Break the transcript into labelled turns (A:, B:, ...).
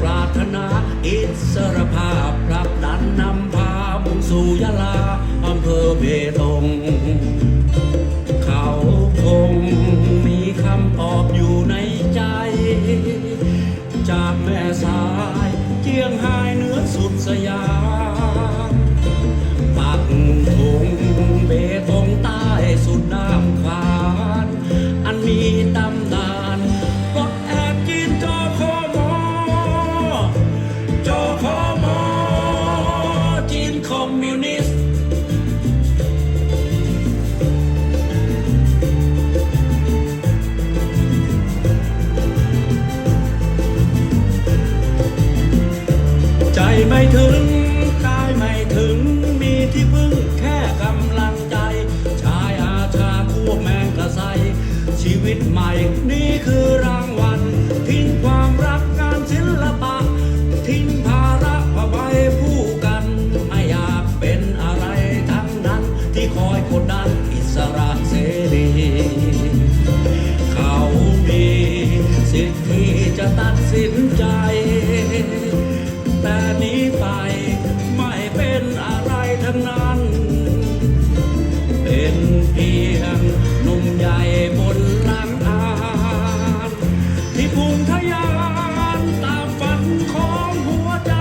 A: ปรารถนาอิสรภาพผลักดันนำพามุ่งสู่ยะลาอำเภอเบตงเขาคงมีคำตอบอยู่ในใจ จากแม่สายเจียงไฮ้เนื้อสุดสยามปักธงเบตงใต้สุดน้ำขานอันมีตำ ไม่ถึง กายไม่ถึง มีที่พึ่งแค่กำลังใจ ชายอาชาคู่แมงกระไซชีวิตใหม่นี่คือรางวัล ทิ้งความรักงานศิลปะ ทิ้งภาระมาไว้ผู้กัน ไม่อยากเป็นอะไรทั้งนั้น ที่คอยกดดันอิสระเสรีเขามีสิทธิจะตัดสินใจ ทยานตามฝันของหัวใจ